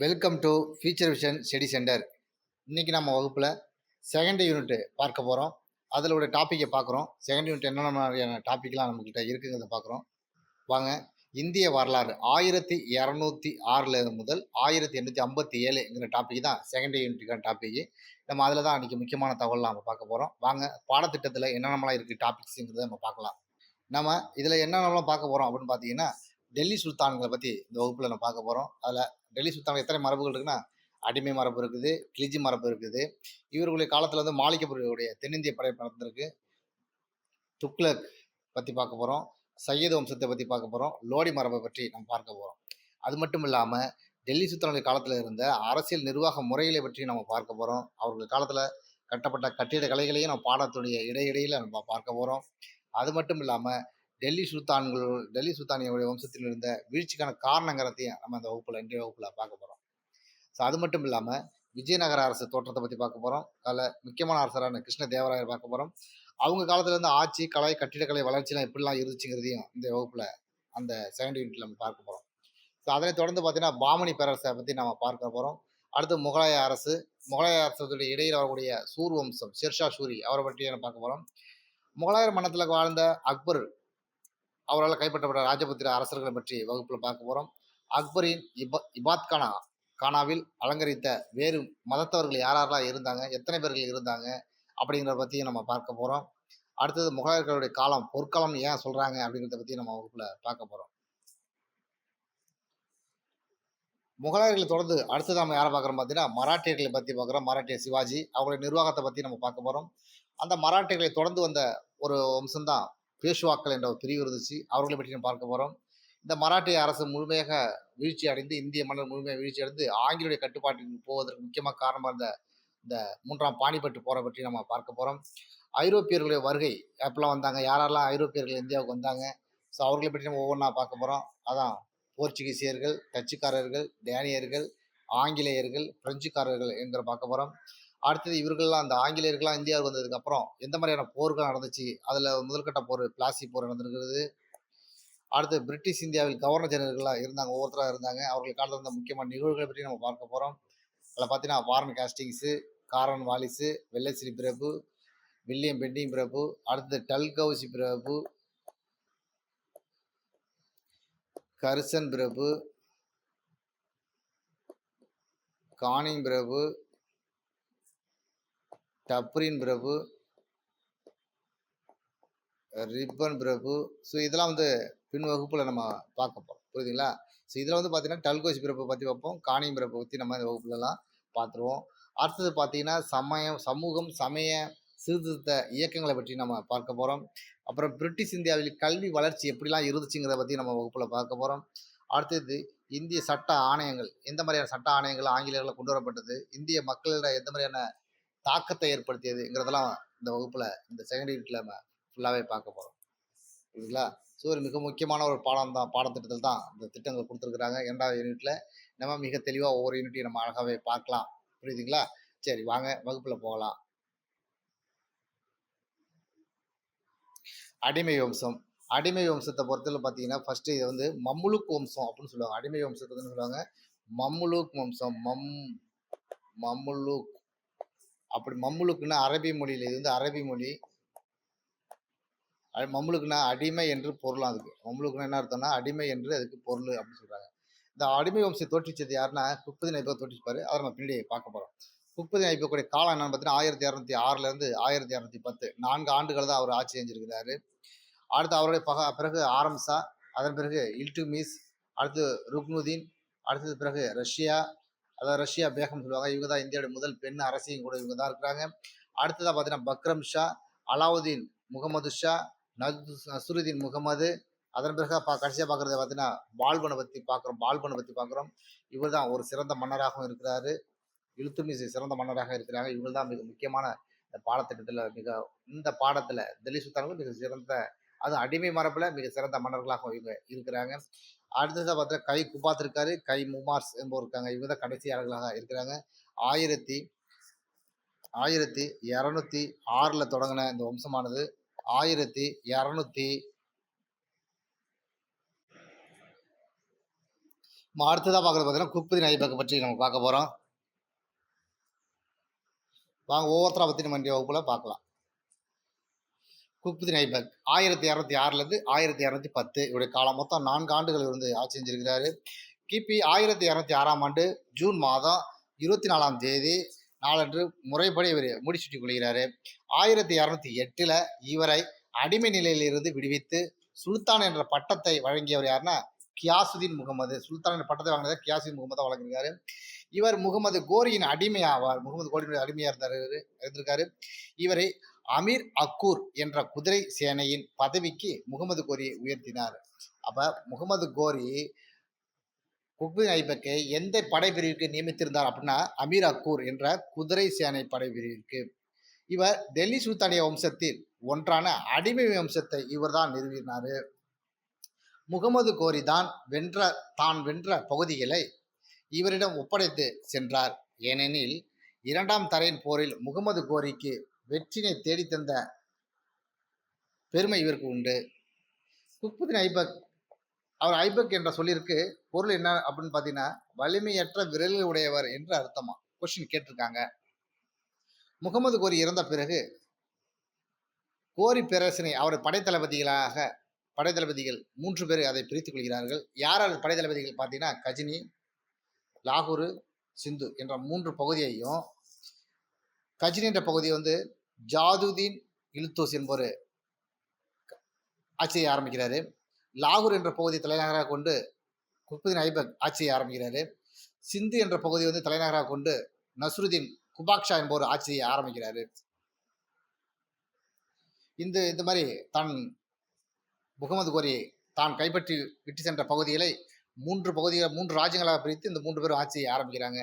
Welcome to future vision study centre இன்றைக்கி நம்ம வகுப்பில் செகண்ட் யூனிட் பார்க்க போகிறோம் அதில் ஒரு டாப்பிக்கை பார்க்குறோம். செகண்ட் யூனிட் என்னென்ன மாதிரியான டாப்பிக்லாம் நம்மக்கிட்ட இருக்குங்கிறத பார்க்குறோம். வாங்க இந்திய வரலாறு ஆயிரத்தி இரநூத்தி ஆறில் முதல் ஆயிரத்தி எண்ணூற்றி ஐம்பத்தி ஏழுங்கிற டாபிக் தான் செகண்ட் யூனிட்டுக்கான டாப்பிக்கு நம்ம அதில் தான் அன்றைக்கி முக்கியமான தகவல்லாம் நம்ம பார்க்க போகிறோம் வாங்க பாடத்திட்டத்தில் என்னென்னலாம் இருக்குது டாபிக்ஸுங்கிறத நம்ம பார்க்கலாம். நம்ம இதில் என்னென்னலாம் பார்க்க போகிறோம் அப்படின்னு பார்த்தீங்கன்னா டெல்லி சுல்தான்களை பற்றி இந்த வகுப்பில் நம்ம பார்க்க போகிறோம் அதில் டெல்லி சுல்தான் எத்தனை மரபுகள் இருக்குன்னா அடிமை மரபு இருக்குது கிளிஜி மரபு இருக்குது. இவர்களுடைய காலத்தில் வந்து மாளிகைப்பூருடைய தென்னிந்திய படை நடந்திருக்கு. துக்ளக் பற்றி பார்க்க போகிறோம் சையது வம்சத்தை பற்றி பார்க்க போகிறோம் லோடி மரபை பற்றி நம்ம பார்க்க போகிறோம் அது மட்டும் இல்லாமல் டெல்லி சுல்தானுடைய காலத்தில் இருந்த அரசியல் நிர்வாக முறைகளை பற்றி நம்ம பார்க்க போகிறோம் அவர்கள் காலத்தில் கட்டப்பட்ட கட்டிட கலைகளையும் நம்ம பாடத்துடைய இடையிடையில் நம்ம பார்க்க போகிறோம் அது மட்டும் இல்லாமல் டெல்லி சுல்தான்கள் டெல்லி சுல்தானியோடைய வம்சத்தில் இருந்த வீழ்ச்சிக்கான காரணங்கிறதையும் நம்ம அந்த வகுப்பில் இன்றைய வகுப்பில் பார்க்க போகிறோம் ஸோ அது மட்டும் இல்லாமல் விஜயநகர அரசு தோற்றத்தை பற்றி பார்க்க போகிறோம் அதில் முக்கியமான அரசரான கிருஷ்ண தேவராயர் பார்க்க போகிறோம் அவங்க காலத்துலேருந்து ஆட்சி கலை கட்டிடக்கலை வளர்ச்சிலாம் எப்படிலாம் இருந்துச்சுங்கிறதையும் இந்த வகுப்பில் அந்த செகண்ட் யூனிட்ல நம்ம பார்க்க போகிறோம் ஸோ அதனை தொடர்ந்து பார்த்தீங்கன்னா பாமணி பேரரசை பற்றி நம்ம பார்க்க போகிறோம் அடுத்து முகலாய அரசு முகலாய அரசுடைய இடையில் வரக்கூடிய சூர் வம்சம் ஷெர்ஷா சூரி அவரை பற்றி நம்ம பார்க்க போகிறோம் முகலாயர் மன்னத்தில் வாழ்ந்த அக்பர் அவரால் கைப்பற்றப்பட்ட ராஜபுத்திர அரசர்களை பற்றி வகுப்பில் பார்க்க போகிறோம் அக்பரின் இப இபாத் கானா கானாவில் அலங்கரித்த வேறு மதத்தவர்கள் யார் யாரெல்லாம் இருந்தாங்க எத்தனை பேர்கள் இருந்தாங்க அப்படிங்கிறத பற்றியும் நம்ம பார்க்க போகிறோம் அடுத்தது முகலாயர்களுடைய காலம் பொற்காலம் ஏன் சொல்கிறாங்க அப்படிங்கிறத பற்றி நம்ம வகுப்பில் பார்க்க போகிறோம் முகலாயர்களை தொடர்ந்து அடுத்தது நம்ம யாரை பார்க்குறோம் பார்த்தீங்கன்னா மராட்டியர்களை பற்றி பார்க்குறோம் மராட்டிய சிவாஜி. அவங்களுடைய நிர்வாகத்தை பற்றி நம்ம பார்க்க போகிறோம் அந்த மராட்டியர்களை தொடர்ந்து வந்த ஒரு வம்சம்தான் பேஷ்வாக்கள் என்ற ஒரு பிரிவு இருந்துச்சு. அவர்களை பற்றி நம்ம பார்க்க போகிறோம் இந்த மராட்டிய அரசு முழுமையாக வீழ்ச்சி அடைந்து இந்திய மன்னர் முழுமையாக வீழ்ச்சி அடைந்து ஆங்கிலேய கட்டுப்பாட்டுக்கு போவதற்கு முக்கியமாக காரணமாக இருந்த இந்த மூன்றாம் பாணிப்பட்டு போரை பற்றி நம்ம பார்க்க போகிறோம் ஐரோப்பியர்களுடைய வருகை எப்பெல்லாம் வந்தாங்க? யாரெல்லாம் ஐரோப்பியர்கள் இந்தியாவுக்கு வந்தாங்க? ஸோ அவர்களை பற்றி நம்ம ஒவ்வொன்றா பார்க்க போகிறோம் அதான் போர்ச்சுகீசியர்கள் டச்சுக்காரர்கள் டேனியர்கள் ஆங்கிலேயர்கள் பிரெஞ்சுக்காரர்கள் என்கிற பார்க்க போகிறோம் அடுத்தது இவர்கள்லாம் அந்த ஆங்கிலேயர்கள்லாம் இந்தியாவுக்கு வந்ததுக்கப்புறம் எந்த மாதிரியான போர்கள் நடந்துச்சு? அதில் முதல்கட்ட போர் பிளாசி போர் நடந்திருக்கிறது. அடுத்து பிரிட்டிஷ் இந்தியாவில் கவர்னர் ஜெனரல்களாக இருந்தாங்க ஒவ்வொருத்தராக இருந்தாங்க. அவர்கள் காலத்தில் இருந்த முக்கியமான நிகழ்வுகளை பற்றி நம்ம பார்க்க போகிறோம் அதில் பார்த்தீங்கன்னா வாரன் காஸ்டிங்ஸு காரன் வாலிஸு வெள்ளசிலி பிரபு வில்லியம் பெண்டிங் பிரபு அடுத்தது டல்கவுசி பிரபு கர்சன் பிரபு கானிங் பிரபு டப்ரின் பிரபு ரிப்பன் பிரபு. ஸோ இதெல்லாம் வந்து பின் வகுப்பில் நம்ம பார்க்க போகிறோம் புரியுதுங்களா? ஸோ இதில் வந்து பார்த்தீங்கன்னா டல்கோஷ் பிரபு பற்றி பார்ப்போம். காணியம் பிரபு பற்றி நம்ம இந்த வகுப்புலலாம் பார்த்துருவோம். அடுத்தது பார்த்தீங்கன்னா சமயம் சமூகம் சமய சீர்திருத்த இயக்கங்களை பற்றி நம்ம பார்க்க போகிறோம் அப்புறம் பிரிட்டிஷ் இந்தியாவில் கல்வி வளர்ச்சி எப்படிலாம் இருந்துச்சுங்கிறத பற்றி நம்ம வகுப்பில் பார்க்க போகிறோம் அடுத்தது இந்திய சட்ட ஆணையங்கள். எந்த மாதிரியான சட்ட ஆணையங்கள் ஆங்கிலேயர்களை கொண்டு வரப்பட்டது? இந்திய மக்களிடம் எந்த மாதிரியான தாக்கத்தை ஏற்படுத்தியதுங்கிறதெல்லாம் இந்த வகுப்பில் இந்த செகண்ட் யூனிட்ல நம்ம ஃபுல்லாகவே பார்க்க போகிறோம் புரியுதுங்களா? ஸோ ஒரு மிக முக்கியமான ஒரு பாடம் தான். பாடத்திட்டத்தில் தான் இந்த திட்டங்கள் கொடுத்துருக்குறாங்க. இரண்டாவது யூனிட்டில் நம்ம மிக தெளிவாக ஒவ்வொரு யூனிட்டையும் நம்ம அழகாகவே பார்க்கலாம். புரியுதுங்களா? சரி வாங்க வகுப்பில் போகலாம். அடிமை வம்சம். அடிமை வம்சத்தை பொறுத்தவரை பார்த்தீங்கன்னா ஃபர்ஸ்ட் இது வந்து மம்முலுக் வம்சம் அப்படின்னு சொல்லுவாங்க. அடிமை வம்சத்துக்குன்னு சொல்லுவாங்க? மம்முலுக் வம்சம். மம் மம்முலுக் அப்படி மம்முலுக்குன்னா அரபி மொழியில் இது வந்து அரபி மொழி. அ- மம்முலுக்குன்னா அடிமை என்று பொருளாம் அதுக்கு. மம்முலுக்குன்னா என்ன அர்த்தம்னா அடிமை என்று அதுக்கு பொருள் அப்படின்னு சொல்கிறாங்க இந்த அடிமை வம்சத்தை தோற்றிச்சது யாருன்னா குப்பதின் நைப்பை தோற்றிப்பாரு. அவர் நம்ம பின்னாடி பார்க்க போகிறோம் குப்பதின் ஐப்பக்கூடிய காலம் என்னன்னு பார்த்தீங்கன்னா ஆயிரத்தி இரநூத்தி ஆறுலேருந்து ஆயிரத்தி இரநூத்தி பத்து. நான்கு ஆண்டுகள் தான் அவர் ஆட்சி செஞ்சிருக்கிறாரு. அடுத்து அவருடைய பக பிறகு ஆரம்சா அதன் பிறகு இல்டுமிஸ் அடுத்து ருக்னுதீன் அடுத்தது பிறகு ரஷ்யா அதாவது ரஷ்யா பேகம் சொல்லுவாங்க. இவங்க தான் இந்தியாவுடைய முதல் பெண் அரசியும் கூட இவங்க தான் இருக்கிறாங்க. அடுத்ததாக பார்த்தீங்கன்னா பக்ரம் ஷா அலாவுதீன் முகமது ஷா நது நசுருதீன் முகமது. அதன் பிறகு பா கடைசியாக பார்க்குறத பார்த்தீங்கன்னா பால்பனை பற்றி பார்க்குறோம் பால்பனை பற்றி பார்க்குறோம் இவர் தான் ஒரு சிறந்த மன்னராகவும் இருக்கிறாரு. இழுத்துமிசை சிறந்த மன்னராக இருக்கிறாங்க. இவங்க தான் மிக முக்கியமான பாடத்திட்டத்தில் மிக இந்த பாடத்தில் டெல்லி சுல்தான்கள் மிக சிறந்த அது அடிமை மரபில் மிக சிறந்த மன்னர்களாக இவங்க இருக்கிறாங்க. அடுத்ததாக பார்த்தா கை குபாத் இருக்காரு கை முமார்ஸ் என்பவர் இருக்காங்க இவங்க தான் கடைசியாளர்களாக இருக்கிறாங்க. ஆயிரத்தி ஆயிரத்தி இரநூத்தி ஆறில் தொடங்கின இந்த வம்சமானது. ஆயிரத்தி இரநூத்தி நம்ம அடுத்ததாக பார்க்குறது பார்த்தீங்கன்னா குப்பதி ஐபக்கை பற்றி நம்ம பார்க்க போகிறோம் வாங்க ஒவ்வொருத்தரை பற்றி நம்ம இன்றைய வகுப்பில் பார்க்கலாம். குக்புதீன் ஐபக் ஆயிரத்தி இரநூத்தி ஆறுலேருந்து ஆயிரத்தி இரநூத்தி பத்து. இவருடைய காலம் மொத்தம் நான்கு ஆண்டுகள் இருந்து ஆட்சி செஞ்சிருக்கிறாரு. கிபி ஆயிரத்தி இரநூத்தி ஆறாம் ஆண்டு ஜூன் மாதம் இருபத்தி நாலாம் தேதி நாளன்று முறைப்படி இவர் முடிச்சுட்டிக் கொள்கிறாரு. ஆயிரத்தி இரநூத்தி எட்டில் இவரை அடிமை நிலையிலிருந்து விடுவித்து சுல்தான் என்ற பட்டத்தை வழங்கியவர் யாருன்னா கியாசுதீன் முகமது. சுல்தான் என்ற பட்டத்தை வாங்கினதை கியாசுதீன் முகமது வழங்கியிருக்காரு. இவர் முகமது கோரியின் அடிமையாவார். முகமது கோரியினுடைய அடிமையாக இருந்தார் இருந்திருக்காரு. இவரை அமீர் அக்கூர் என்ற குதிரை சேனையின் பதவிக்கு முகமது கோரியை உயர்த்தினார். அப்ப முகமது கோரி குக்பின் ஐபக்கை எந்த படைப்பிரிவுக்கு நியமித்திருந்தார் அப்படின்னா அமீர் அக்கூர் என்ற குதிரை சேனை படைப்பிரிவிற்கு இவர் டெல்லி சுல்தானிய வம்சத்தில் ஒன்றான அடிமை வம்சத்தை இவர்தான் நிறுவினார். முகமது கோரி தான் வென்ற தான் வென்ற பகுதிகளை இவரிடம் ஒப்படைத்து சென்றார். ஏனெனில் இரண்டாம் தரையின் போரில் முகமது கோரிக்கு வெற்றினை தேடித்தந்த பெருமை இவருக்கு உண்டு. குக்புதீன் ஐபக் அவர் ஐபக் என்ற சொல்லிற்கு பொருள் என்ன அப்படின்னு பார்த்தீங்கன்னா வலிமையற்ற விரல்கள் உடையவர் என்று அர்த்தமா? கொஸ்டின் கேட்டிருக்காங்க. முகமது கோரி இறந்த பிறகு கோரி பேரரசனை அவர் படைத்தளபதிகளாக படைத்தளபதிகள் மூன்று பேர் அதை பிரித்துக் கொள்கிறார்கள். யார் யார் படைத்தளபதிகள் பார்த்தீங்கன்னா கஜினி லாகூர் சிந்து என்ற மூன்று பகுதியையும் கஜினி என்ற பகுதியை வந்து ஜாதுதீன் இல்தோஸ் என்பவர் ஆட்சியை ஆரம்பிக்கிறாரு. லாகூர் என்ற பகுதி தலைநகராக கொண்டு குக்புதீன் ஐபக் ஆட்சியை ஆரம்பிக்கிறாரு. சிந்து என்ற பகுதி வந்து தலைநகராக கொண்டு நஸ்ருதீன் குபாக்ஷா என்பவர் ஆட்சியை ஆரம்பிக்கிறாரு. இந்த இந்த மாதிரி தான் முகமது கோரி தான் கைப்பற்றி விட்டு சென்ற பகுதிகளை மூன்று பகுதிகளை மூன்று ராஜ்யங்களாக பிரித்து இந்த மூன்று பேரும் ஆட்சியை ஆரம்பிக்கிறாங்க.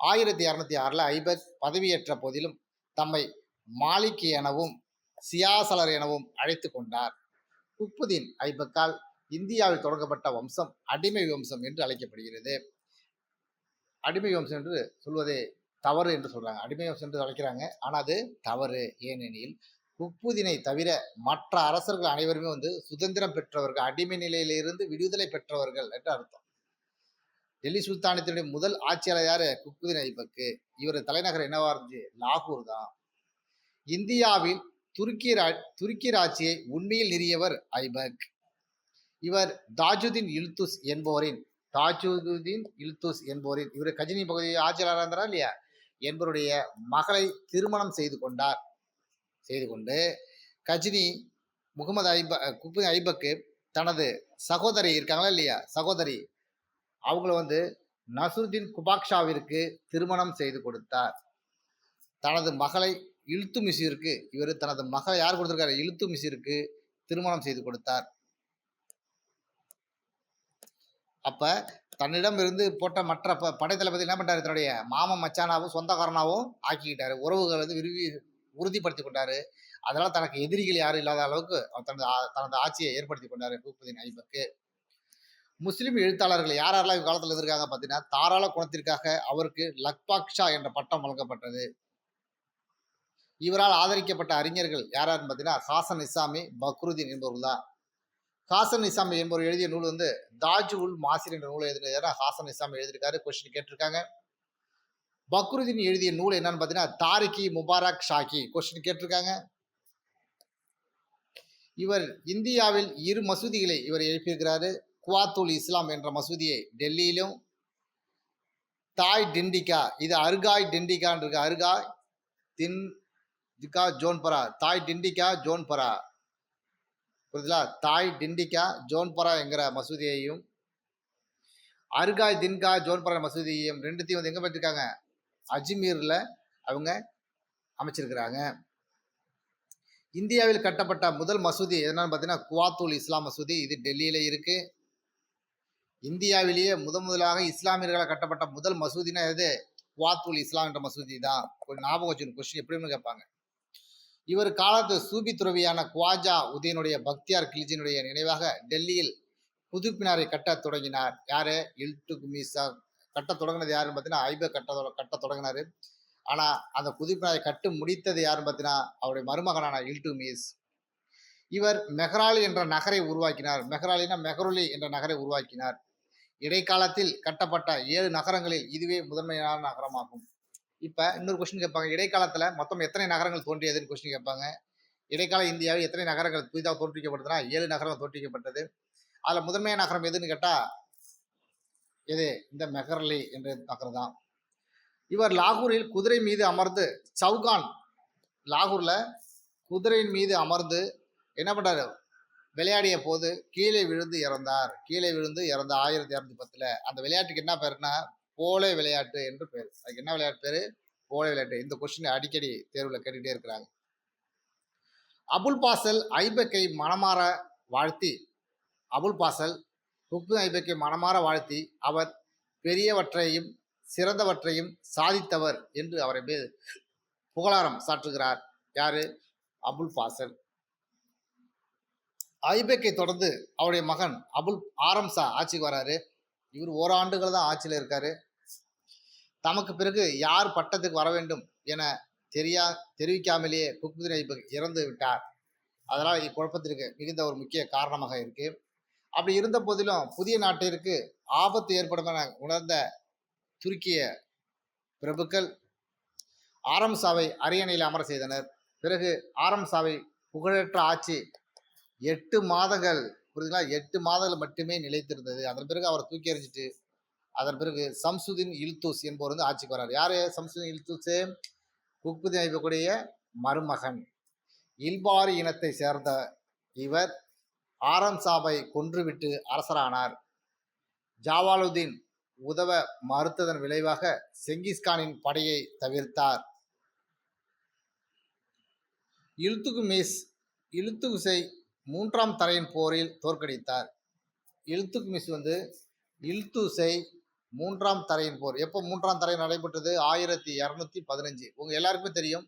ஆயிரத்தி இரநூத்தி ஆறில் ஐபக் பதவியேற்ற போதிலும் தம்மை மாலிக் எனவும் சியாசலர் எனவும் அழைத்து கொண்டார். குப்புதீன் ஐபக்கால் இந்தியாவில் தொடங்கப்பட்ட வம்சம் அடிமை வம்சம் என்று அழைக்கப்படுகிறது. அடிமை வம்சம் என்று சொல்வதே தவறு என்று சொல்கிறாங்க அடிமை வம்சம் என்று அழைக்கிறாங்க. ஆனால் அது தவறு. ஏனெனில் குப்புதினை தவிர மற்ற அரசர்கள் அனைவருமே வந்து சுதந்திரம் பெற்றவர்கள் அடிமை நிலையிலிருந்து விடுதலை பெற்றவர்கள் என்று அர்த்தம். டெல்லி சுல்தானத்தினுடைய முதல் ஆட்சியாளர் யார்? குக்புதீன் ஐபக்கு. இவர் தலைநகர் என்னவா இருந்துச்சு? லாகூர் தான். இந்தியாவில் துருக்கி ரா- துருக்கி ராட்சியை உண்மையில் நிறியவர் ஐபக். இவர் தாஜுதீன் இல்துஸ் என்பவரின் தாஜுதீன் இல்துஸ் என்பவரின் இவர் கஜினி பகுதி ஆட்சியாளராக இருந்தாரா இல்லையா? என்பவருடைய மகளை திருமணம் செய்து கொண்டார். செய்து கொண்டு கஜினி முகமது ஐப குப்பு ஐபக்கு தனது சகோதரி இருக்காங்களா இல்லையா? சகோதரி அவங்கள வந்து நசுருதீன் குபாக்ஷாவிற்கு திருமணம் செய்து கொடுத்தார். தனது மகளை இழுத்து மிசிற்கு இவர் தனது மகளை யார் கொடுத்திருக்காரு? இழுத்து மிசிற்கு திருமணம் செய்து கொடுத்தார். அப்ப தன்னிடம் இருந்து போட்ட மற்ற ப படைத்தளபதி என்ன பண்ணிட்டாரு? தன்னுடைய மாமன் மச்சானாவும் சொந்தக்காரனாவும் ஆக்கிக்கிட்டாரு. உறவுகளை வந்து விரும்பி உறுதிப்படுத்தி கொண்டாரு. அதனால தனக்கு எதிரிகள் யாரும் இல்லாத அளவுக்கு அவர் தனது தனது ஆட்சியை ஏற்படுத்தி கொண்டாரு குப்புதீன் ஐபக்கு முஸ்லீம் எழுத்தாளர்கள் யார் யாரெல்லாம் இக்காலத்தில் இருந்திருக்காங்க பார்த்தீங்கன்னா தாராள குணத்திற்காக அவருக்கு லக்பாக்ஷா என்ற பட்டம் வழங்கப்பட்டது. இவரால் ஆதரிக்கப்பட்ட அறிஞர்கள் யார் யாருன்னு பார்த்தீங்கன்னா ஹாசன் இசாமி பக்ருதீன் என்பவர்கள் தான். ஹாசன் இசாமி என்பவர் எழுதிய நூல் வந்து தாஜ் உல் மாசிர் என்ற நூலை எழுதினார் ஹாசன் இசாமி எழுதியிருக்காரு கொஸ்டின் கேட்டிருக்காங்க. பக்ருதீன் எழுதிய நூல் என்னன்னு பார்த்தீங்கன்னா தாரிகி முபாரக் ஷாக்கி கொஸ்டின் கேட்டிருக்காங்க. இவர் இந்தியாவில் இரு மசூதிகளை இவர் எழுப்பியிருக்கிறாரு. குவாத்துல் இஸ்லாம் என்ற மசூதியை டெல்லியிலும் தாய் டிண்டிகா இது அருகாய் டிண்டிகான்னு இருக்கு. அருகாய் தின் திகா ஜோன்பரா தாய் டிண்டிகா ஜோன்பரா புரியுதுங்களா? தாய் டிண்டிகா ஜோன்பரா என்கிற மசூதியையும் அருகாய் தின்கா ஜோன்பரா மசூதியையும் ரெண்டுத்தையும் வந்து எங்கே பெற்றிருக்காங்க? அஜ்மீரில் அவங்க அமைச்சிருக்கிறாங்க. இந்தியாவில் கட்டப்பட்ட முதல் மசூதி என்னன்னு பார்த்தீங்கன்னா குவாத்துல் இஸ்லாம் மசூதி. இது டெல்லியில் இருக்குது இந்தியாவிலேயே முதன் முதலாக இஸ்லாமியர்களால் கட்டப்பட்ட முதல் மசூதினா எது? குவாத்துல் இஸ்லாம் என்ற மசூதி தான். கொஞ்சம் ஞாபகம் வச்சுக்கணும் கொஸ்டின் எப்படின்னு கேட்பாங்க. இவர் காலத்து சூபி துறவியான குவாஜா உதயனுடைய பக்தியார் கிளிஜினுடைய நினைவாக டெல்லியில் புதுப்பினாரை கட்டத் தொடங்கினார். யாரு? இல்துமிசா கட்டத் தொடங்கினது யாருன்னு பார்த்தீங்கன்னா ஐப கட்ட கட்ட தொடங்கினாரு. ஆனால் அந்த புதுப்பினாரை கட்டு முடித்தது யாருன்னு பார்த்தீங்கன்னா அவருடைய மருமகனான இல்டுமிஸ் இவர் மெஹராலி என்ற நகரை உருவாக்கினார். மெஹராலினா மெஹருலி என்ற நகரை உருவாக்கினார். இடைக்காலத்தில் கட்டப்பட்ட ஏழு நகரங்களில் இதுவே முதன்மையான நகரமாகும். இப்போ இன்னொரு கொஸ்டின் கேட்பாங்க. இடைக்காலத்தில் மொத்தம் எத்தனை நகரங்கள் தோன்றியதுன்னு கொஸ்டின் கேட்பாங்க. இடைக்கால இந்தியாவில் எத்தனை நகரங்கள் புதிதாக தோற்றுவிக்கப்பட்டதுன்னா ஏழு நகரங்கள் தோற்றுவிக்கப்பட்டது அதில் முதன்மையான நகரம் எதுன்னு கேட்டால் எது இந்த மெஹர்லி என்ற நகரம் தான் இவர் லாகூரில் குதிரை மீது அமர்ந்து சவுகான் லாகூரில் குதிரையின் மீது அமர்ந்து என்ன பண்ணுறாரு விளையாடிய போது கீழே விழுந்து இறந்தார். கீழே விழுந்து இறந்த ஆயிரத்தி இரநூத்தி பத்தில் அந்த விளையாட்டுக்கு என்ன பேருன்னா போலே விளையாட்டு என்று பேர். அதுக்கு என்ன விளையாட்டு பேர்? போலே விளையாட்டு. இந்த கொஸ்டின் அடிக்கடி தேர்வில் கேட்டுகிட்டே இருக்கிறாங்க. அபுல் பாசல் ஐபக்கை மனமாற வாழ்த்தி. அபுல் பாசல் குக்கு ஐபக்கை மனமாற வாழ்த்தி. அவர் பெரியவற்றையும் சிறந்தவற்றையும் சாதித்தவர் என்று அவரை புகழாரம் சாற்றுகிறார். யாரு? அபுல் பாசல். ஐபக்கை தொடர்ந்து அவருடைய மகன் அபுல் ஆரம்சா ஆட்சிக்கு வராரு. இவர் ஓராண்டுகள் தான் ஆட்சியில் இருக்காரு. தமக்கு பிறகு யார் பட்டத்துக்கு வர வேண்டும் என தெரியா தெரிவிக்காமலேயே குக்முதீன் ஐபக் இறந்து விட்டார். அதனால் இக்குழப்பத்திற்கு மிகுந்த ஒரு முக்கிய காரணமாக இருக்கு. அப்படி இருந்த போதிலும் புதிய நாட்டிற்கு ஆபத்து ஏற்படும் என உணர்ந்த துருக்கிய பிரபுக்கள் ஆரம்சாவை அரியணையில் அமர செய்தனர். பிறகு ஆரம்சாவை புகழற்ற ஆட்சி எட்டு மாதங்கள் புரியுதுங்களா? எட்டு மாதங்கள் மட்டுமே நிலைத்திருந்தது. அதன் பிறகு அவரை தூக்கி எறிஞ்சிட்டு அதன் பிறகு சம்சுதீன் இல்தூஸ் என்பவர் வந்து ஆட்சிக்கு வர்றார். யார்? சம்சுதீன் இல்தூஸ்? குக்புதீன் ஐபக்குடைய மருமகன். இல்பாரி இனத்தை சேர்ந்த இவர் ஆரம் சாபை கொன்றுவிட்டு அரசரானார். ஜாவாலுதீன் உதவ மறுத்ததன் விளைவாக செங்கிஸ்கானின் படையை தவிர்த்தார். இல்துகுமிஸ் இழுத்துகுசை மூன்றாம் தரையின் போரில் தோற்கடித்தார். இல்துக்மிஸ் வந்து இல்துசை மூன்றாம் தரையின் போர். எப்போ மூன்றாம் தரை நடைபெற்றது? ஆயிரத்தி இரநூத்தி பதினஞ்சு. உங்கள் எல்லாருக்குமே தெரியும்.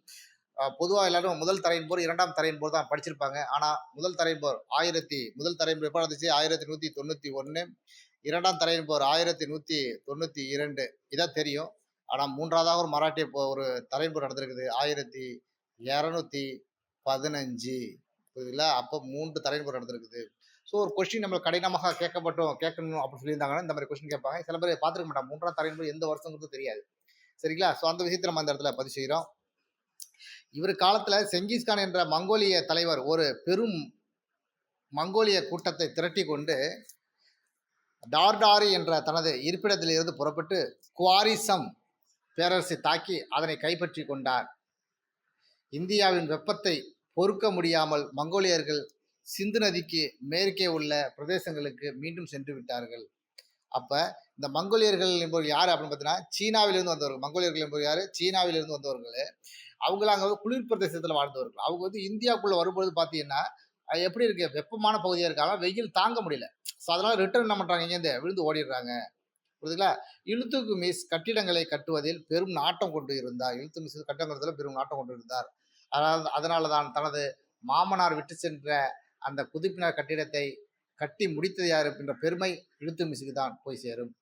பொதுவாக எல்லாரும் முதல் தரையின் போர் இரண்டாம் தரையின் போர் தான் படிச்சிருப்பாங்க. ஆனால் முதல் தரையின் போர் ஆயிரத்தி முதல் தரையின் போர் எப்போ நடந்துச்சு? ஆயிரத்தி நூற்றி தொண்ணூற்றி ஒன்று இரண்டாம் தரையின் போர் ஆயிரத்தி நூற்றி தொண்ணூற்றி இரண்டு. இதான் தெரியும். ஆனால் மூன்றாவதாக ஒரு மராட்டிய போ ஒரு தரையின் போர் நடந்திருக்குது. ஆயிரத்தி இரநூத்தி பதினஞ்சு. புரியுதுங்களா அப்போ மூன்று தலைமுறை நடந்திருக்குது. ஸோ ஒரு கொஸ்டின் நம்ம கடினமாக கேட்கப்பட்டோம் கேட்கணும் அப்படின்னு சொல்லியிருந்தாங்கன்னா இந்த மாதிரி கொஸ்டின் கேட்பாங்க. சில பேர் பார்த்துருக்க மாட்டாங்க. மூன்றாம் தலைமுறை எந்த வருஷங்கிறது தெரியாது. சரிங்களா? ஸோ அந்த விஷயத்தை நம்ம அந்த இடத்துல பதிவு செய்கிறோம் இவர் காலத்தில் செங்கிஸ்கான் என்ற மங்கோலிய தலைவர் ஒரு பெரும் மங்கோலிய கூட்டத்தை திரட்டி கொண்டு டார்டாரி என்ற தனது இருப்பிடத்திலிருந்து புறப்பட்டு குவாரிசம் பேரரசை தாக்கி அதனை கைப்பற்றி கொண்டார். இந்தியாவின் வெப்பத்தை பொறுக்க முடியாமல் மங்கோலியர்கள் சிந்து நதிக்கு மேற்கே உள்ள பிரதேசங்களுக்கு மீண்டும் சென்று விட்டார்கள். அப்போ இந்த மங்கோலியர்கள் என்பவர் யார் அப்படின்னு பார்த்தீங்கன்னா சீனாவிலிருந்து வந்தவர்கள். மங்கோலியர்கள் என்பவர் யார்? சீனாவிலிருந்து வந்தவர்கள். அவங்கள அங்கே குளிர் பிரதேசத்தில் வாழ்ந்தவர்கள். அவங்க வந்து இந்தியாவுக்குள்ளே வரும்பொழுது பார்த்தீங்கன்னா எப்படி இருக்கு? வெப்பமான பகுதியாக இருக்காங்க. வெயில் தாங்க முடியல. ஸோ அதனால் ரிட்டர்ன் என்ன பண்ணுறாங்க இங்கேருந்து விழுந்து ஓடிடுறாங்க. புரியுதுங்களா? இழுத்துக்கு மிஸ் கட்டிடங்களை கட்டுவதில் பெரும் நாட்டம் கொண்டு இருந்தார். இழுத்து மிஸ் கட்டிடங்கிறதுல பெரும் நாட்டம் கொண்டு இருந்தார். அதனால் அதனால தான் தனது மாமனார் விட்டு சென்ற அந்த குதிப்பினர் கட்டிடத்தை கட்டி முடித்தது யார் என்ற பெருமை இழுத்து மிசுக்கு தான் போய் சேரும்.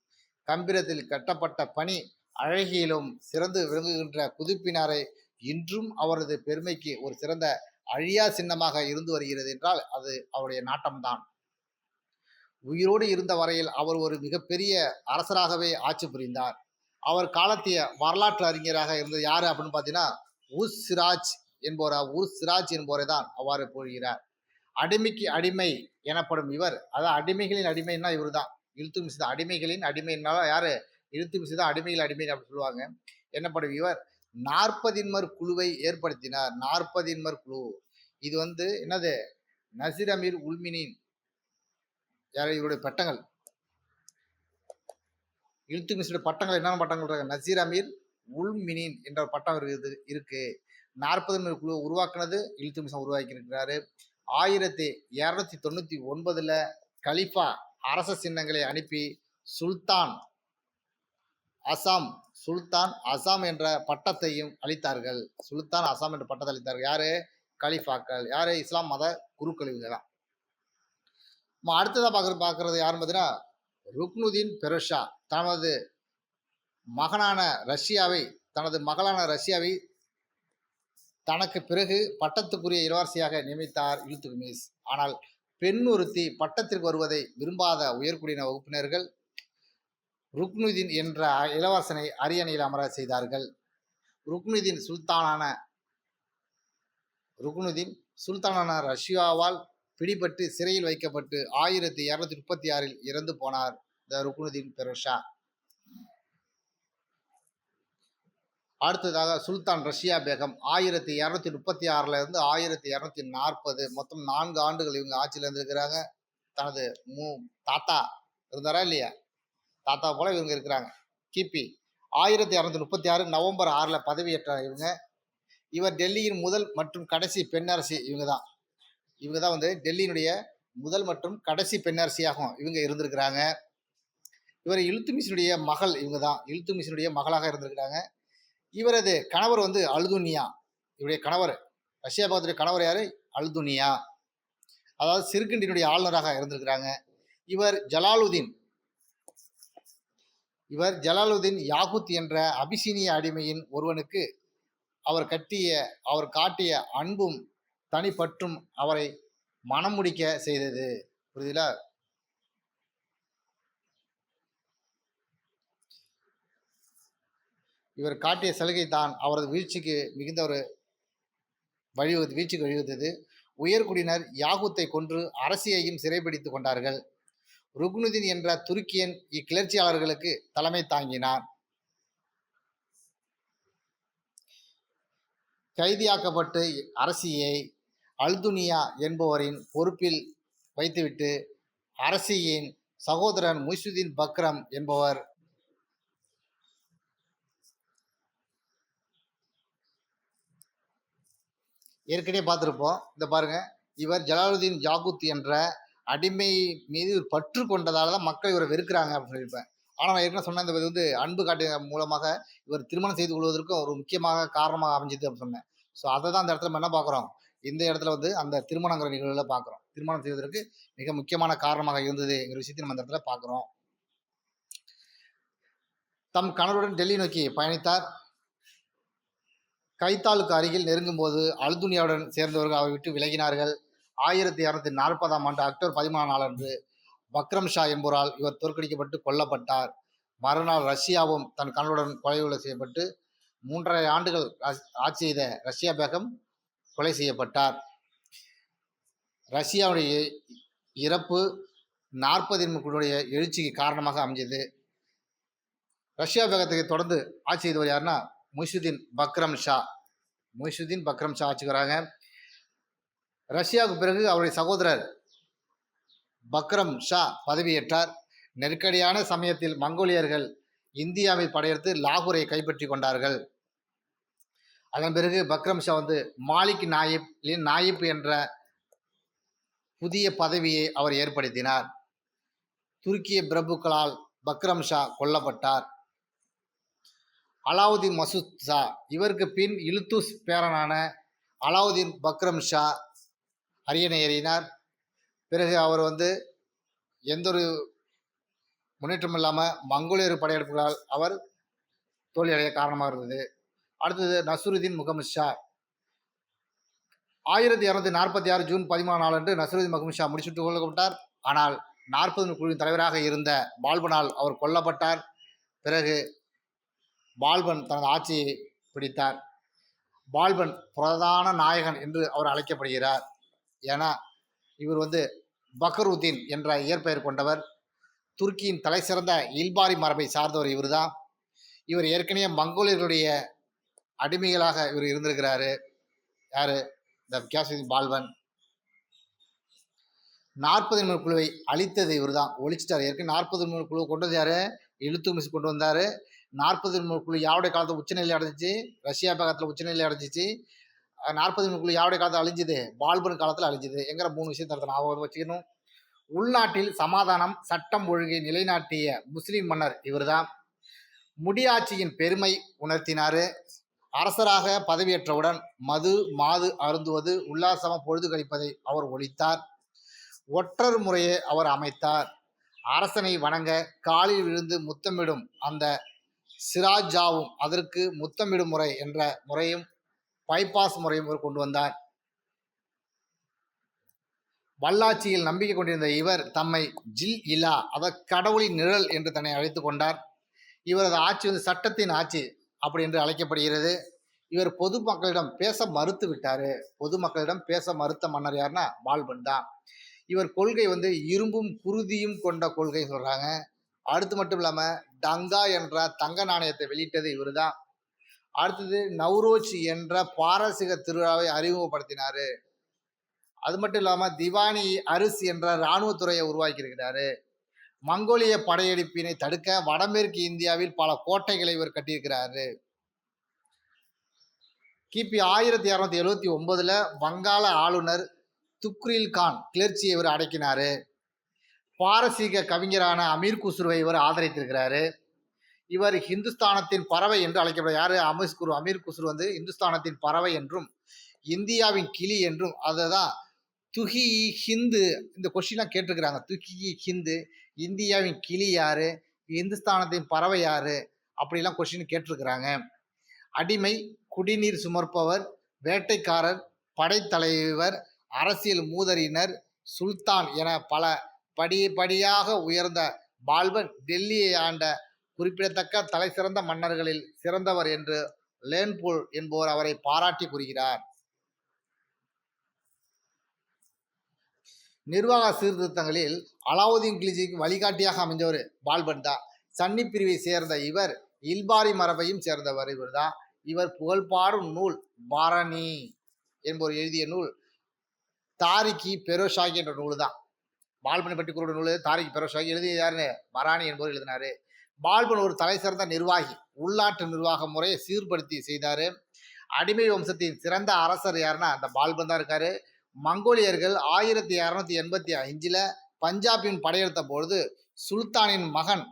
கம்பீரத்தில் கட்டப்பட்ட பணி அழகியிலும் சிறந்து விளங்குகின்ற குதிப்பினாரை இன்றும் அவரது பெருமைக்கு ஒரு சிறந்த அழியா சின்னமாக இருந்து வருகிறது என்றால் அது அவருடைய நாட்டம்தான். உயிரோடு இருந்த வரையில் அவர் ஒரு மிகப்பெரிய அரசராகவே ஆட்சி புரிந்தார். அவர் காலத்திய வரலாற்று அறிஞராக இருந்தது யார் அப்படின்னு பார்த்தீங்கன்னா உஸ் சிராஜ் என்போரா உர் சிராஜ் என்போரை தான் அவ்வாறு போகிறார் அடிமைக்கு அடிமை எனப்படும் இவர் அதாவது அடிமைகளின் அடிமைன்னா இவர் தான் இழுத்து மிசித அடிமைகளின் அடிமைனால யாரு? இழுத்து மிசித அடிமைகள் அடிமை அப்படின்னு சொல்லுவாங்க. என்னப்படும் இவர் நாற்பதின்மர் குழுவை ஏற்படுத்தினார். நாற்பதின்மர் குழு. இது வந்து என்னது? நசீர் அமீர் உல்மினின் யார்? இவருடைய பட்டங்கள். இழுத்து மிஸ்ஸுடைய பட்டங்கள் என்னென்ன பட்டங்கள் இருக்கு? நசீர் அமீர் உல்மினின் என்ற பட்டம் இருக்குது இருக்கு. நாற்பது மணி குழு உருவாக்குனது இழுத்து மிஷன் ஆயிரத்தி இரநூத்தி தொண்ணூற்றி ஒன்பதில் கலிஃபா அரச சின்னங்களை அனுப்பி சுல்தான் அசாம் சுல்தான் அசாம் என்ற பட்டத்தையும் அளித்தார்கள். சுல்தான் அசாம் என்ற பட்டத்தை அளித்தார்கள். யாரு? கலிஃபாக்கள். யாரு? இஸ்லாம் மத குருக்கள் இவங்க அடுத்ததாக பார்க்குறது பார்க்குறது யாருன்னு பார்த்தீங்கன்னா ருக்னுதீன் பெருஷா. தனது மகனான ரஷ்யாவை தனது மகளான ரஷ்யாவை தனக்கு பிறகு பட்டத்துக்குரிய இளவரசியாக நியமித்தார் இழுத்துகுமேஸ் ஆனால் பெண் ஒருத்தி பட்டத்திற்கு வருவதை விரும்பாத உயர்குடியின வகுப்பினர்கள் ருக்னுதீன் என்ற இளவரசனை அரியணையில் அமர செய்தார்கள். ருக்னுதீன் சுல்தானான ருக்னுதீன் சுல்தானான ரஷ்யாவால் பிடிபட்டு சிறையில் வைக்கப்பட்டு ஆயிரத்தி இரநூத்தி முப்பத்தி ஆறில் இறந்து போனார் த ருக்னுதீன் பெரோஷா. அடுத்ததாக சுல்தான் ரஷ்யா பேகம். ஆயிரத்தி இரநூத்தி முப்பத்தி ஆறுலேருந்து ஆயிரத்தி இரநூத்தி நாற்பது. மொத்தம் நான்கு ஆண்டுகள் இவங்க ஆட்சியில் இருந்திருக்கிறாங்க. தனது மூ தாத்தா இருந்தாரா இல்லையா? தாத்தா போல இவங்க இருக்கிறாங்க. கிபி. ஆயிரத்தி இரநூத்தி முப்பத்தி ஆறு நவம்பர் ஆறில் பதவியேற்றார் இவங்க. இவர் டெல்லியின் முதல் மற்றும் கடைசி பெண்ணரசி இவங்க தான் இவங்க தான் வந்து டெல்லியினுடைய முதல் மற்றும் கடைசி பெண்ணரசியாகவும் இவங்க இருந்திருக்கிறாங்க. இவர் இல்துமிஷனுடைய மகள் இவங்க தான் இல்துமிஷனுடைய மகளாக இருந்திருக்கிறாங்க. இவரது கணவர் வந்து அல்துனியா. இவருடைய கணவர் ரஷ்யா பகத்துடைய கணவர் யார்? அல்துனியா. அதாவது சிறுகண்டினுடைய ஆளுநராக இருந்திருக்கிறாங்க. இவர் ஜலாலுதீன். இவர் ஜலாலுதீன் யாகுத் என்ற அபிசீனிய அடிமையின் ஒருவனுக்கு அவர் கட்டிய அவர் காட்டிய அன்பும் தனிப்பற்றும் அவரை மனம் முடிக்க செய்தது. புரியுதுல? இவர் காட்டிய சலுகை தான் அவரது வீழ்ச்சிக்கு மிகுந்த ஒரு வழிவகு வீழ்ச்சிக்கு வழிவகுத்தது. உயர்குடியினர் யாகுத்தை கொன்று அரசியையும் சிறைபிடித்து கொண்டார்கள். ருக்னுதீன் என்ற துருக்கியன் இக்கிளர்ச்சியாளர்களுக்கு தலைமை தாங்கினார். கைதியாக்கப்பட்டு அரசியை அல்துனியா என்பவரின் பொறுப்பில் வைத்துவிட்டு அரசியின் சகோதரன் முய்சுதீன் பக்ரம் என்பவர் ஏற்கனவே பார்த்துருப்போம். இந்த பாருங்கள் இவர் ஜலாலுதீன் ஜாகுத் என்ற அடிமை மீது ஒரு பற்று கொண்டதால் தான் மக்கள் இவரை வெறுக்கிறாங்க அப்படின்னு சொல்லியிருப்பேன். ஆனால் நான் ஏற்கனவே சொன்னேன் இந்த இது வந்து அன்பு காட்டிய மூலமாக இவர் திருமணம் செய்து கொள்வதற்கும் ஒரு முக்கியமாக காரணமாக அமைஞ்சது அப்படின்னு சொன்னேன். ஸோ அதை தான் அந்த இடத்துல நம்ம என்ன பார்க்குறோம்? இந்த இடத்துல வந்து அந்த திருமணங்கிற நிகழ்வில் பார்க்குறோம். திருமணம் செய்வதற்கு மிக முக்கியமான காரணமாக இருந்ததுங்கிற விஷயத்தை நம்ம அந்த இடத்துல பார்க்குறோம். தம் கணவருடன் டெல்லி நோக்கி பயணித்தார். கைத்தாலுக்கு அருகில் நெருங்கும்போது அல்துனியாவுடன் சேர்ந்தவர்கள் அவரை விட்டு விலகினார்கள். ஆயிரத்தி இரநூத்தி நாற்பதாம் ஆண்டு அக்டோபர் பதிமூணாம் நாளன்று பக்ரம் ஷா என்பவரால் இவர் தோற்கடிக்கப்பட்டு கொல்லப்பட்டார். மறுநாள் ரஷ்யாவும் தன் கணவருடன் கொலை செய்யப்பட்டு மூன்றரை ஆண்டுகள் ஆட்சி- ஆட்சி செய்த ரஷ்யா பேகம் கொலை செய்யப்பட்டார். ரஷ்யாவுடைய இறப்பு நாற்பதின் குழுடைய எழுச்சிக்கு காரணமாக அமைஞ்சது. ரஷ்யா பேகத்துக்கு தொடர்ந்து ஆட்சி செய்தவர் யாருன்னா முய்சுதீன் பக்ரம் ஷா. முய்சுதீன் பக்ரம் ஷா ஆச்சுக்கிறாங்க ரஷ்யாவுக்கு பிறகு அவருடைய சகோதரர் பக்ரம் ஷா பதவியேற்றார். நெருக்கடியான சமயத்தில் மங்கோலியர்கள் இந்தியாவை படையெடுத்து லாகூரை கைப்பற்றி கொண்டார்கள். அதன் பிறகு பக்ரம் ஷா வந்து மாலிக் நாயிப் நாயிப் என்ற புதிய பதவியை அவர் ஏற்படுத்தினார். துருக்கிய பிரபுக்களால் பக்ரம் ஷா கொல்லப்பட்டார். அலாவுதீன் மசூத் ஷா. இவருக்கு பின் இலுத்துஸ் பேரனான அலாவுதீன் பக்ரம் ஷா அரியணை ஏறினார். பிறகு அவர் வந்து எந்த ஒரு முன்னேற்றம் இல்லாமல் மங்கோலியர் படையெடுப்புகளால் அவர் தோல்வியடைய காரணமாக இருந்தது. அடுத்தது நசுருதீன் முகமது ஷா. ஆயிரத்தி இரநூத்தி நாற்பத்தி ஆறு ஜூன் பதிமூணு நாளன்று நசருதீன் முகமது ஷா முடிச்சுட்டு கொள்ளப்பட்டார் ஆனால் நாற்பது குழுவின் தலைவராக இருந்த பால்பனால் அவர் கொல்லப்பட்டார். பிறகு பால்பன் தனது ஆட்சியை பிடித்தார். பால்பன் பிரதான நாயகன் என்று அவர் அழைக்கப்படுகிறார். ஏன்னா இவர் வந்து பக்ருதீன் என்ற இயற்பெயர் கொண்டவர். துருக்கியின் தலை சிறந்த இல்பாரி மரபை சார்ந்தவர் இவர்தான். இவர் ஏற்கனவே மங்கோலியர்களுடைய அடிமைகளாக இவர் இருந்திருக்கிறாரு. யார்? இந்த கியாசுதீன் பால்வன் நாற்பது நிமிட குழுவை அழித்தது இவர் தான் ஒழிச்சிட்டார். ஏற்கனவே நாற்பது நிமிட குழுவை கொண்டு வந்து இழுத்து மிஸ் கொண்டு வந்தார். நாற்பது நிமிட யாருடைய காலத்தில் உச்சநிலை அடைஞ்சிச்சு? ரஷ்யா பக்கத்தில் உச்சநிலை அடைஞ்சிச்சு. நாற்பது நிமிட யாருடைய காலத்தில் அழிஞ்சுது? பால்பன் காலத்தில் அழிஞ்சுது. எங்கிற மூணு விஷயத்தை ஞாபகம் வச்சுக்கணும். உள்நாட்டில் சமாதானம் சட்டம் ஒழுங்கை நிலைநாட்டிய முஸ்லீம் மன்னர் இவர்தான். முடியாட்சியின் பெருமை உணர்த்தினார். அரசராக பதவியேற்றவுடன் மது மாது அருந்துவது உல்லாசமாக பொழுது கழிப்பதை அவர் ஒழித்தார். ஒற்றர் முறையை அவர் அமைத்தார். அரசனை வணங்க காலில் விழுந்து முத்தமிடும் அந்த சிராஜாவும் அதற்கு முத்தமிடும் முறை என்ற முறையும் பைபாஸ் முறையும் கொண்டு வந்தார். வல்லாட்சியில் நம்பிக்கை கொண்டிருந்த இவர் தம்மை ஜில் இலா அத கடவுளின் நிழல் என்று தன்னை அழைத்துக் கொண்டார். இவரது ஆட்சி வந்து சட்டத்தின் ஆட்சி அப்படி என்று அழைக்கப்படுகிறது. இவர் பொதுமக்களிடம் பேச மறுத்து விட்டாரு. பொதுமக்களிடம் பேச மறுத்த மன்னர் யாருன்னா பால்பன் தான். இவர் கொள்கை வந்து இரும்பும் குருதியும் கொண்ட கொள்கை சொல்றாங்க. அடுத்து மட்டும் இல்லாமல் டங்கா என்ற தங்க நாணயத்தை வெளியிட்டது இவர்தான். அடுத்தது நவ்ரோஜ் என்ற பாரசீக திருவிழாவை அறிமுகப்படுத்தினாரு. அது மட்டும் இல்லாமல் திவானி அரிசி என்ற இராணுவத்துறையை உருவாக்கியிருக்கிறாரு. மங்கோலிய படையெடுப்பினை தடுக்க வடமேற்கு இந்தியாவில் பல கோட்டைகளை இவர் கட்டியிருக்கிறாரு. கிபி ஆயிரத்தி இரநூத்தி எழுவத்தி ஒன்பதுல வங்காள ஆளுநர் துக்ரில் கான் கிளர்ச்சியை இவர் அடக்கினாரு. பாரசீக கவிஞரான அமீர் குஸ்ருவை இவர் ஆதரித்திருக்கிறாரு. இவர் ஹிந்துஸ்தானத்தின் பறவை என்று அழைக்கப்படுற யாரு? அமீர் குரு அமீர் குஸ்ரு வந்து இந்துஸ்தானத்தின் பறவை என்றும் இந்தியாவின் கிளி என்றும் அதுதான் துகி ஹிந்து இந்த கொஸ்டின்லாம் கேட்டிருக்கிறாங்க. துகி ஹிந்து இந்தியாவின் கிளி யாரு? இந்துஸ்தானத்தின் பறவை யாரு? அப்படிலாம் கொஸ்டின் கேட்டிருக்கிறாங்க. அடிமை குடிநீர் சுமர்ப்பவர் வேட்டைக்காரர் படைத்தலைவர் அரசியல் மூதறியினர் சுல்தான் என பல படி படியாக உயர்ந்த பால்பன் டெல்லியை ஆண்ட குறிப்பிடத்தக்க தலை சிறந்த மன்னர்களில் சிறந்தவர் என்று லேன்புல் என்பவர் அவரை பாராட்டி கூறுகிறார். நிர்வாக சீர்திருத்தங்களில் அலாவுதீன் கிளிஜிக்கு வழிகாட்டியாக அமைந்தவர் பால்பன் தான். சன்னி பிரிவை சேர்ந்த இவர் இல்பாரி மரபையும் சேர்ந்தவர் இவர்தான். இவர் புகழ்பாடும் நூல் பாரணி என்பவர் எழுதிய நூல் தாரிகி பெரோஷாகி என்ற நூல் தான் பால்பனை பட்டி நூல் தாரிக் பெரோஷாகி எழுதிய யாருன்னு? மராணி என்பவர் எழுதினாரு. பால்பன் ஒரு தலை சிறந்த நிர்வாகி உள்நாட்டு நிர்வாக முறையை சீர்படுத்தி செய்தார். அடிமை வம்சத்தின் சிறந்த அரசர் யாருன்னா அந்த பால்பன் தான் இருக்காரு. மங்கோலியர்கள் ஆயிரத்தி இரநூத்தி எண்பத்தி அஞ்சில் பஞ்சாபின் படையெடுத்த பொழுது சுல்தானின் மகன்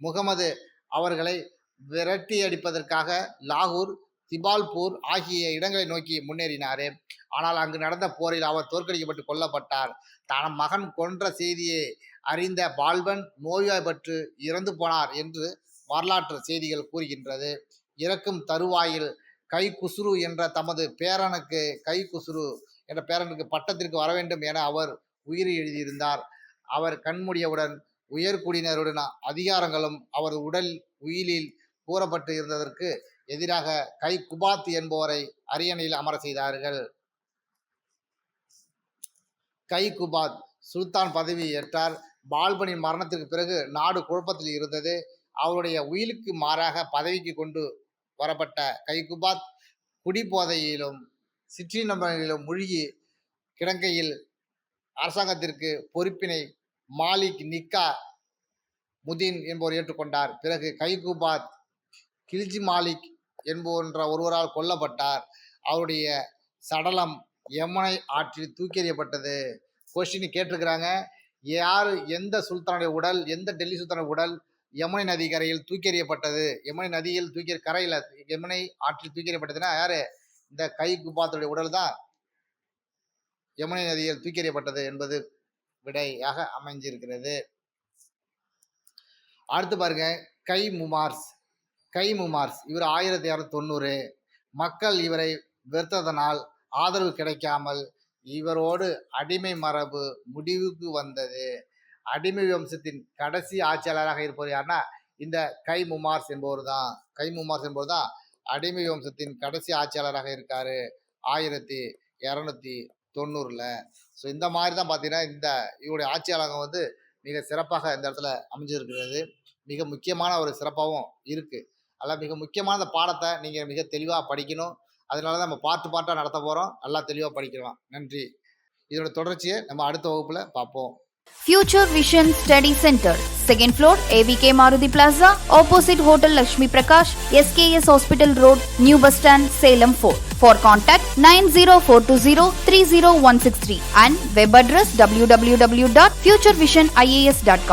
முகமது அவர்களை விரட்டி அடிப்பதற்காக லாகூர் திபால்பூர் ஆகிய இடங்களை நோக்கி முன்னேறினார். ஆனால் அங்கு நடந்த போரில் அவர் தோற்கடிக்கப்பட்டு கொல்லப்பட்டார். தன் மகன் கொன்ற செய்தியை அறிந்த பால்பன் நோய்வாய்ப்பட்டு இறந்து போனார் என்று வரலாற்று செய்திகள் கூறுகின்றது. இறக்கும் தருவாயில் கை குசுரு என்ற தமது பேரனுக்கு கை குசுரு என்ற பேரனுக்கு பட்டத்திற்கு வர வேண்டும் என அவர் உயிர் எழுதியிருந்தார். அவர் கண்மூடியவுடன் உயர்குடியினருடன் அதிகாரங்களும் அவர் உடல் உயிலில் கூறப்பட்டு இருந்ததற்கு எதிராக கை குபாத் என்பவரை அரியணையில் அமர செய்தார்கள். கை குபாத் சுல்தான் பதவி ஏற்றார். பால்பனின் மரணத்திற்கு பிறகு நாடு குழப்பத்தில் இருந்தது. அவருடைய உயிலுக்கு மாறாக பதவிக்கு கொண்டு வரப்பட்ட கை குபாத் குடிபோதையிலும் சிற்றினங்களிலும் மூழ்கி கிடங்கையில் அரசாங்கத்திற்கு பொறுப்பினை மாலிக் நிக்கா முதீன் என்பவர் ஏற்றுக்கொண்டார். பிறகு கைகுபாத் கில்ஜி மாலிக் என்போன்ற ஒருவரால் கொல்லப்பட்டார். அவருடைய சடலம் யமுனை ஆற்றில் தூக்கி எறியப்பட்டது. கொஸ்டின் கேட்டிருக்கிறாங்க. யார் எந்த சுல்தானுடைய உடல் எந்த டெல்லி சுல்தானுடைய உடல் யமுனை நதி கரையில் தூக்கி எறியப்பட்டது? யமுனை நதியில் தூக்கி கரையில் யமுனை ஆற்றில் தூக்கி எறியப்பட்டதுன்னா யாரு? இந்த கை குபாத்துடைய உடல் தான் யமுனை நதியில் தூக்கி எறியப்பட்டது என்பது விடையாக அமைஞ்சிருக்கிறது. அடுத்து பாருங்க. கை முமார்ஸ். கை முமார்ஸ் இவர் ஆயிரத்தி இரநூத்தி தொண்ணூறு மக்கள் இவரை வெறுத்ததனால் ஆதரவு கிடைக்காமல் இவரோடு அடிமை மரபு முடிவுக்கு வந்தது. அடிமை வம்சத்தின் கடைசி ஆட்சியாளராக இருப்பவர் யாருன்னா இந்த கை முமார்ஸ் என்பவர் தான் கை முமார்ஸ் என்பவர் தான் அடிமை வம்சத்தின் கடைசி ஆட்சியாளராக இருக்காரு ஆயிரத்தி இரநூத்தி தொண்ணூறில் ஸோ இந்த மாதிரி தான் பார்த்தீங்கன்னா இந்த இவருடைய ஆட்சியாளர்கள் வந்து மிக சிறப்பாக இந்த இடத்துல அமைஞ்சிருக்கிறது. மிக முக்கியமான ஒரு சிறப்பாகவும் இருக்குது அதெல்லாம் மிக முக்கியமான அந்த பாடத்தை நீங்கள் மிக தெளிவாக படிக்கணும் அதனால தான் நம்ம பார்த்து பாட்டாக நடத்த போகிறோம் நல்லா தெளிவாக படிக்கலாம் நன்றி இதோட தொடர்ச்சியை நம்ம அடுத்த வகுப்பில் பார்ப்போம் future vision study centre second floor AVK Maruthi plaza opposite hotel Lakshmi Prakash SKS hospital road new bus stand Salem for for contact nine zero four two zero three zero one six three and web address W W W dot future vision IAS dot com